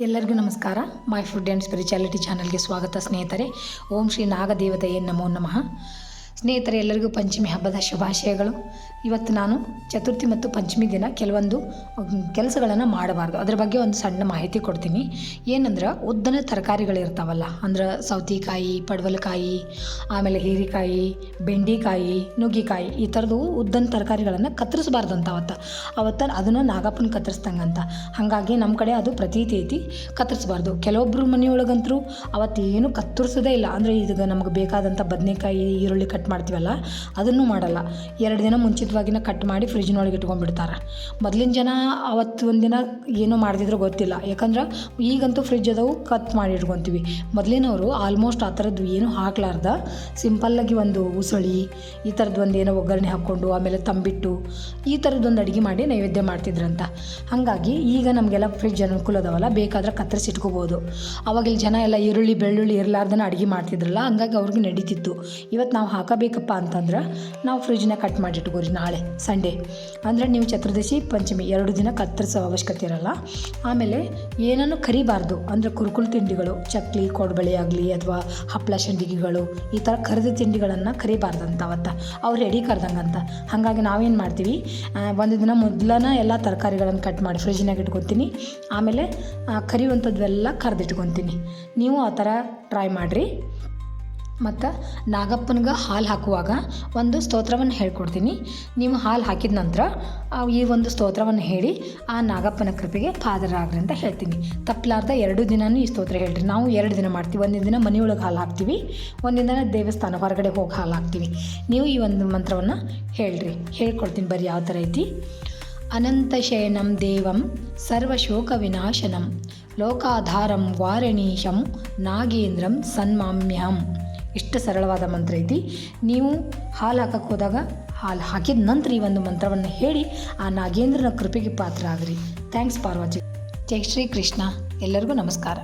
ಎಲ್ಲರಿಗೂ ನಮಸ್ಕಾರ. My food and spirituality ಚಾನಲ್ಗೆ ಸ್ವಾಗತ ಸ್ನೇಹಿತರೆ. ಓಂ ಶ್ರೀ ನಾಗದೇವತೆಯೇ ನಮೋ ನಮಃ. ಸ್ನೇಹಿತರೆ, ಎಲ್ಲರಿಗೂ ಪಂಚಮಿ ಹಬ್ಬದ ಶುಭಾಶಯಗಳು. ಇವತ್ತು ನಾನು ಚತುರ್ಥಿ ಮತ್ತು ಪಂಚಮಿ ದಿನ ಕೆಲವೊಂದು ಕೆಲಸಗಳನ್ನು ಮಾಡಬಾರ್ದು. ಅದ್ರ ಬಗ್ಗೆ ಒಂದು ಸಣ್ಣ ಮಾಹಿತಿ ಕೊಡ್ತೀನಿ. ಏನಂದ್ರೆ, ಉದ್ದನ ತರಕಾರಿಗಳಿರ್ತಾವಲ್ಲ ಅಂದ್ರೆ ಸೌತೆಕಾಯಿ, ಪಡವಲಕಾಯಿ, ಆಮೇಲೆ ಹೀರೆಕಾಯಿ, ಬೆಂಡೆಕಾಯಿ, ನುಗ್ಗಿಕಾಯಿ, ಈ ಥರದ್ದು ಉದ್ದನ ತರಕಾರಿಗಳನ್ನು ಕತ್ತರಿಸಬಾರ್ದಂತ ಅವತ್ತ ಅವತ್ತ ಅದನ್ನು ನಾಗಪ್ಪನ ಕತ್ತರಿಸ್ದಂಗಂತ. ಹಾಗಾಗಿ ನಮ್ಮ ಕಡೆ ಅದು ಪ್ರತೀತಿ ಐತಿ ಕತ್ತರಿಸಬಾರ್ದು. ಕೆಲವೊಬ್ಬರು ಮನೆಯೊಳಗಂತರೂ ಅವತ್ತೇನು ಕತ್ತರಿಸೋದೇ ಇಲ್ಲ. ಅಂದರೆ ಈಗ ನಮಗೆ ಬೇಕಾದಂಥ ಬದನೆಕಾಯಿ, ಈರುಳ್ಳಿ ಕಟ್ ಮಾಡ್ತೀವಲ್ಲ, ಅದನ್ನು ಮಾಡಲ್ಲ. ಎರಡು ದಿನ ಮುಂಚಿತವಾಗಿನ ಕಟ್ ಮಾಡಿ ಫ್ರಿಜ್ನೊಳಗೆ ಇಟ್ಕೊಂಡ್ಬಿಡ್ತಾರೆ. ಮೊದಲಿನ ಜನ ಅವತ್ತು ಒಂದಿನ ಏನೂ ಮಾಡ್ತಿದ್ರು ಗೊತ್ತಿಲ್ಲ. ಯಾಕಂದ್ರೆ ಈಗಂತೂ ಫ್ರಿಜ್ ಅದಾವು ಕಟ್ ಮಾಡಿ ಇಟ್ಕೊತೀವಿ. ಮೊದಲಿನವರು ಆಲ್ಮೋಸ್ಟ್ ಆ ಥರದ್ದು ಏನೂ ಹಾಕ್ಲಾರ್ದ. ಸಿಂಪಲ್ಲಾಗಿ ಒಂದು ಉಸಳಿ, ಈ ಥರದ್ದು ಒಂದು ಏನೋ ಒಗ್ಗರಣೆ ಹಾಕ್ಕೊಂಡು, ಆಮೇಲೆ ತಂಬಿಟ್ಟು ಈ ಥರದ್ದೊಂದು ಅಡುಗೆ ಮಾಡಿ ನೈವೇದ್ಯ ಮಾಡ್ತಿದ್ರಂತ. ಹಾಗಾಗಿ ಈಗ ನಮಗೆಲ್ಲ ಫ್ರಿಜ್ ಅನುಕೂಲ ಅದಾವಲ್ಲ, ಬೇಕಾದ್ರೆ ಕತ್ತರಿಸಿ ಇಟ್ಕೋಬೋದು. ಅವಾಗಿಲ್ಲಿ ಜನ ಎಲ್ಲ ಈರುಳ್ಳಿ, ಬೆಳ್ಳುಳ್ಳಿ ಇರಲಾರ್ದನ ಅಡುಗೆ ಮಾಡ್ತಿದ್ರಲ್ಲ, ಹಂಗಾಗಿ ಅವ್ರಿಗೆ ನಡೀತಿತ್ತು. ಇವತ್ತು ನಾವು ಹಾಕಬೇಕಪ್ಪ ಅಂತಂದ್ರೆ ನಾವು ಫ್ರಿಜ್ನ ಕಟ್ ಮಾಡಿ ಇಟ್ಕೋರಿ ನಾಳೆ, ಸಂಡೇ. ಅಂದರೆ ನೀವು ಚತುರ್ದಶಿ ಪಂಚಮಿ ಎರಡು ದಿನ ಕತ್ತರಿಸೋ ಅವಶ್ಯಕತೆ ಇರಲ್ಲ. ಆಮೇಲೆ ಏನನ್ನು ಕರಿಬಾರ್ದು, ಅಂದರೆ ಕುರುಕುಲು ತಿಂಡಿಗಳು, ಚಕ್ಲಿ, ಕೊಡಬಳೆ ಆಗಲಿ ಅಥವಾ ಹಪ್ಪಳ ಸಂಡಿಗೆಗಳು ಈ ಥರ ಕರಿದ ತಿಂಡಿಗಳನ್ನು ಕರಿಬಾರ್ದಂತ ಅವತ್ತು ಅವ್ರು ರೆಡಿ ಕರ್ದಂಗಂತ. ಹಾಗಾಗಿ ನಾವೇನು ಮಾಡ್ತೀವಿ ಒಂದು ದಿನ ಮೊದಲನ ಎಲ್ಲ ತರಕಾರಿಗಳನ್ನು ಕಟ್ ಮಾಡಿ ಫ್ರಿಜ್ನಾಗ ಇಟ್ಕೊತೀನಿ. ಆಮೇಲೆ ಕರಿಯುವಂಥದ್ದೆಲ್ಲ ಕರಿಯುವಂಥದ್ದು ಕರೆದಿಟ್ಕೊತೀನಿ. ನೀವು ಆ ಥರ ಟ್ರೈ ಮಾಡಿರಿ. ಮತ್ತು ನಾಗಪ್ಪನಿಗೆ ಹಾಲು ಹಾಕುವಾಗ ಒಂದು ಸ್ತೋತ್ರವನ್ನು ಹೇಳ್ಕೊಡ್ತೀನಿ. ನೀವು ಹಾಲು ಹಾಕಿದ ನಂತರ ಈ ಒಂದು ಸ್ತೋತ್ರವನ್ನು ಹೇಳಿ, ಆ ನಾಗಪ್ಪನ ಕೃಪೆಗೆ ಪಾದರಾಗ್ರಿ ಅಂತ ಹೇಳ್ತೀನಿ. ತಪ್ಪಲಾರ್ದ ಎರಡು ದಿನವೂ ಈ ಸ್ತೋತ್ರ ಹೇಳ್ರಿ. ನಾವು ಎರಡು ದಿನ ಮಾಡ್ತೀವಿ. ಒಂದಿನ ದಿನ ಮನೆಯೊಳಗೆ ಹಾಲು ಹಾಕ್ತೀವಿ. ಒಂದಿನ ದಿನ ದೇವಸ್ಥಾನ ಹೊರಗಡೆ ಹೋಗಿ ಹಾಲು ಹಾಕ್ತೀವಿ. ನೀವು ಈ ಒಂದು ಮಂತ್ರವನ್ನು ಹೇಳ್ರಿ. ಹೇಳ್ಕೊಡ್ತೀನಿ ಬರೀ ಯಾವ ಥರ ಐತಿ. ಅನಂತಶಯನಂ ದೇವಂ ಸರ್ವಶೋಕವಿನಾಶನಂ ಲೋಕಾಧಾರಂ ವಾರಣೀಶಂ ನಾಗೇಂದ್ರಂ ಸನ್ಮಾಮ್ಯಹಂ. ಇಷ್ಟು ಸರಳವಾದ ಮಂತ್ರ ಐತಿ. ನೀವು ಹಾಲು ಹಾಕಕ್ಕೆ ಹೋದಾಗ ಹಾಲು ಹಾಕಿದ ನಂತರ ಈ ಒಂದು ಮಂತ್ರವನ್ನು ಹೇಳಿ ಆ ನಾಗೇಂದ್ರನ ಕೃಪೆಗೆ ಪಾತ್ರ ಆಗ್ರಿ ಥ್ಯಾಂಕ್ಸ್ ಫಾರ್ ವಾಚಿಂಗ್ ಜೈ ಶ್ರೀ ಕೃಷ್ಣ ಎಲ್ಲರಿಗೂ ನಮಸ್ಕಾರ.